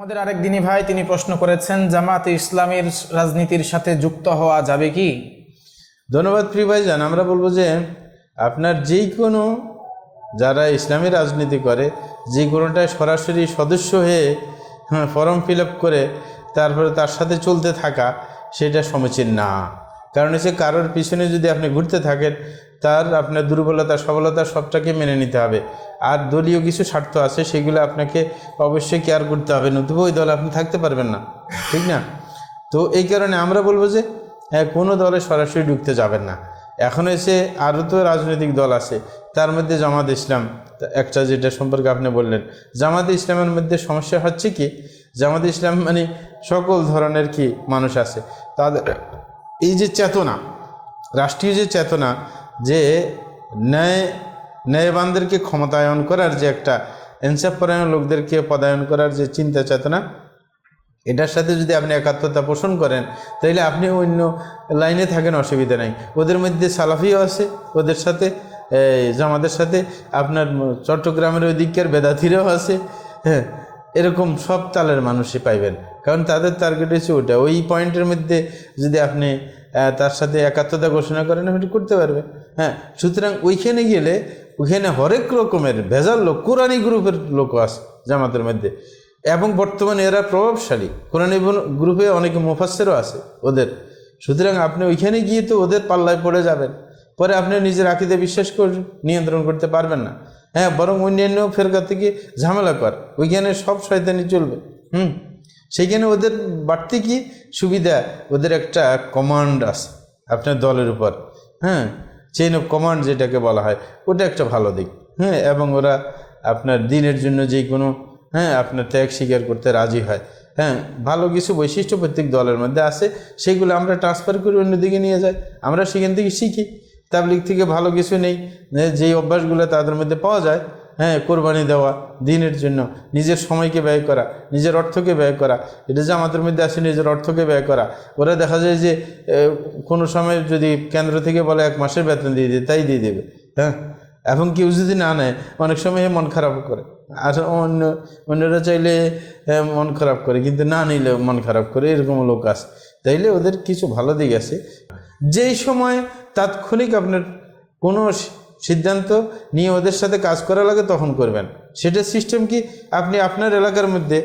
আমাদের আরেক দিনী ভাই, তিনি প্রশ্ন করেছেন, জামাত ইসলামের রাজনীতির সাথে যুক্ত হওয়া যাবে কি? ধন্যবাদ প্রিয় ভাইজান। আমরা বলব যে, আপনার যেই কোনো যারা ইসলামী রাজনীতি করে যে কোনোটায় সরাসরি সদস্য হয়ে হ্যাঁ ফর্ম ফিল করে, তারপরে তার সাথে চলতে থাকা, সেটা সমীচীন না। কারণ হচ্ছে কারোর পিছনে যদি আপনি ঘুরতে থাকেন, তার আপনার দুর্বলতা, সবলতা সবটাকে মেনে নিতে হবে। আর দলীয় কিছু স্বার্থ আছে, সেগুলো আপনাকে অবশ্যই কেয়ার করতে হবে। নতুবা ওই দলে আপনি থাকতে পারবেন না। ঠিক না? তো এই কারণে আমরা বলব যে হ্যাঁ কোনো দলে সরাসরি ঢুকতে যাবেন না। এখন এসে আরও তো রাজনৈতিক দল আছে, তার মধ্যে জামাত ইসলাম একটা যেটা সম্পর্কে আপনি বললেন। জামাত ইসলামের মধ্যে সমস্যা হচ্ছে কি? জামাত ইসলাম মানে সকল ধরনের কি মানুষ আছে, তাদের এই যে চেতনা, রাষ্ট্রীয় যে চেতনা, যে ন্যায়, ন্যায়বানদেরকে ক্ষমতায়ন করার যে একটা এনসাফপরায়ণ লোকদেরকে পদায়ন করার যে চিন্তা চেতনা, এটার সাথে যদি আপনি একাত্মতা পোষণ করেন, তাহলে আপনি অন্য লাইনে থাকেন, অসুবিধা নাই। ওদের মধ্যে সালাফিও আছে, ওদের সাথে জামাদের সাথে, আপনার চট্টগ্রামের ওই দিকের বেদাথিরাও আছে হ্যাঁ এরকম সব তালের মানুষই পাইবেন। কারণ তাদের টার্গেট হচ্ছে ওটা ওই পয়েন্টের মধ্যে যদি আপনি তার সাথে একাত্মতা ঘোষণা করেন, আপনি করতে পারবে হ্যাঁ সুতরাং ওইখানে গেলে, ওইখানে হরেক রকমের ভেজাল লোক কোরআনী গ্রুপের লোক আছে জামাতের মধ্যে। এবং বর্তমানে এরা প্রভাবশালী। কোরআন গ্রুপে অনেকে মুফাসেরও আছে ওদের। সুতরাং আপনি ওইখানে গিয়ে তো ওদের পাল্লায় পড়ে যাবেন। পরে আপনি নিজের আকিদে বিশ্বাস করে, নিয়ন্ত্রণ করতে পারবেন না। হ্যাঁ বরং অন্যান্য ফেরকা থেকে ঝামেলা কর। ওইখানে সব শয়তানি চলবে। হুম? সেইখানে ওদের বাড়তি কি সুবিধা, ওদের একটা কমান্ড আছে আপনার দলের উপর। হ্যাঁ চেইন অফ কমান্ড যেটাকে বলা হয়, ওটা একটা ভালো দিক। হ্যাঁ এবং ওরা আপনার দিনের জন্য যে কোনো হ্যাঁ আপনার ত্যাগ স্বীকার করতে রাজি হয়। হ্যাঁ ভালো কিছু বৈশিষ্ট্য প্রত্যেক দলের মধ্যে আছে, সেগুলো আমরা ট্রান্সফার করে অন্যদিকে নিয়ে যাই। আমরা সেখান থেকে শিখি। তাবলিগ থেকে ভালো কিছু নেই যেই অভ্যাসগুলো তাদের মধ্যে পাওয়া যায় হ্যাঁ কোরবানি দেওয়া, দিনের জন্য। নিজের সময়কে ব্যয় করা, নিজের অর্থকে ব্যয় করা। এটা যে আমাদের মধ্যে আসে নিজের অর্থকে ব্যয় করা। ওরা দেখা যায় যে কোনো সময় যদি কেন্দ্র থেকে বলে এক মাসের বেতন দিয়ে দিই তাই দিয়ে দেবে। হ্যাঁ? এবং কেউ যদি না নেয়, অনেক সময় মন খারাপ করে। আর অন্য, অন্যরা চাইলে মন খারাপ করে, কিন্তু না নিলে মন খারাপ করে, এরকম লোক আছে। তাইলে ওদের কিছু ভালো দিক আছে। যেই সময় তাৎক্ষণিক আপনার কোনো সিদ্ধান্ত নিয়ে ওদের সাথে কাজ করা লাগে তখন করবেন। সেটা সিস্টেম কি? আপনি আপনার এলাকার মধ্যে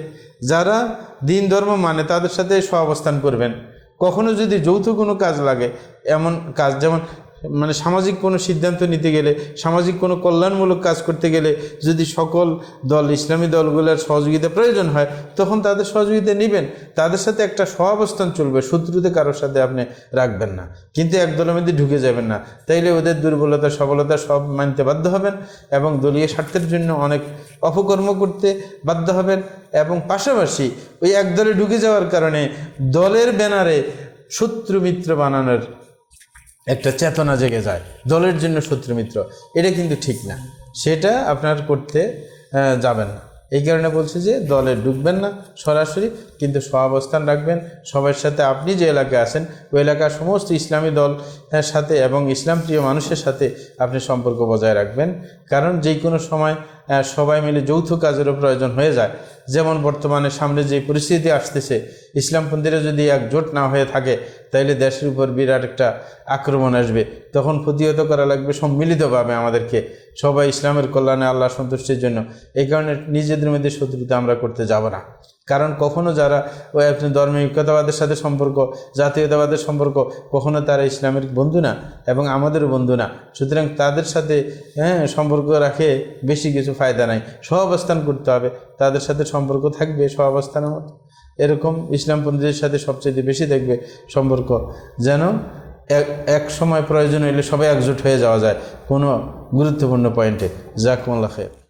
যারা দিন ধর্ম মানে তাদের সাথে সহাবস্থান করবেন। কখনো যদি যৌথ কোনো কাজ লাগে, এমন কাজ যেমন মানে সামাজিক কোনো সিদ্ধান্ত নিতে গেলে, সামাজিক কোনো কল্যাণমূলক কাজ করতে গেলে যদি সকল দল, ইসলামী দলগুলোর সহযোগিতা প্রয়োজন হয়, তখন তাদের সহযোগিতা নেবেন। তাদের সাথে একটা সহাবস্থান চলবে, শত্রুতে কারোর সাথে আপনি রাখবেন না। কিন্তু এক দলের মধ্যে ঢুকে যাবেন না। তাইলে ওদের দুর্বলতা, সবলতা সব মানতে বাধ্য হবেন এবং দলীয় স্বার্থের জন্য অনেক অপকর্ম করতে বাধ্য হবেন এবং পাশাপাশি ওই এক দলে ঢুকে যাওয়ার কারণে দলের ব্যানারে শত্রু মিত্র বানানোর একটা চেতনা জেগে যায়, দলের জন্য শত্রু মিত্র। এটা কিন্তু ঠিক না। সেটা আপনার করতে যাবেন না। এই কারণে বলছি যে, দলে ঢুকবেন না সরাসরি, কিন্তু সহাবস্থান রাখবেন। সবার সাথে আপনি যে এলাকায় আছেন, ওই এলাকার সমস্ত ইসলামী দল সাথে এবং ইসলাম প্রিয় মানুষের সাথে আপনি সম্পর্ক বজায় রাখবেন। কারণ যে কোনো সময় সবাই মিলে যৌথ কাজেরও প্রয়োজন হয়ে যায়। যেমন বর্তমানে সামনে যে পরিস্থিতি আসতেছে, ইসলামপন্থীরা যদি একজোট না হয়ে থাকে, তাইলে দেশের উপর বিরাট একটা আক্রমণ আসবে। তখন প্রতিহত করা লাগবে সম্মিলিতভাবে আমাদেরকে। সবাই ইসলামের কল্যাণে আল্লাহ সন্তুষ্টির জন্য। এই কারণে নিজেদের মধ্যে শত্রুতা আমরা করতে যাব না। কারণ কখনো যারা ওই আপনি ধর্মিকতাবাদের সাথে সম্পর্ক, জাতীয়তাবাদের সম্পর্ক, কখনো তারা ইসলামের বন্ধু না এবং আমাদেরও বন্ধু না। সুতরাং তাদের সাথে হ্যাঁ সম্পর্ক রাখে বেশি কিছু ফায়দা নাই। সহাবস্থান করতে হবে। তাদের সাথে সম্পর্ক থাকবে সহাবস্থানের মতো। এরকম ইসলামপন্থীদের সাথে সবচেয়ে বেশি থাকবে সম্পর্ক। যেন এক এক সময় প্রয়োজন হইলে সবাই একজোট হয়ে যাওয়া যায়। কোনো গুরুত্বপূর্ণ পয়েন্টে জাকমুল্লা খেয়ে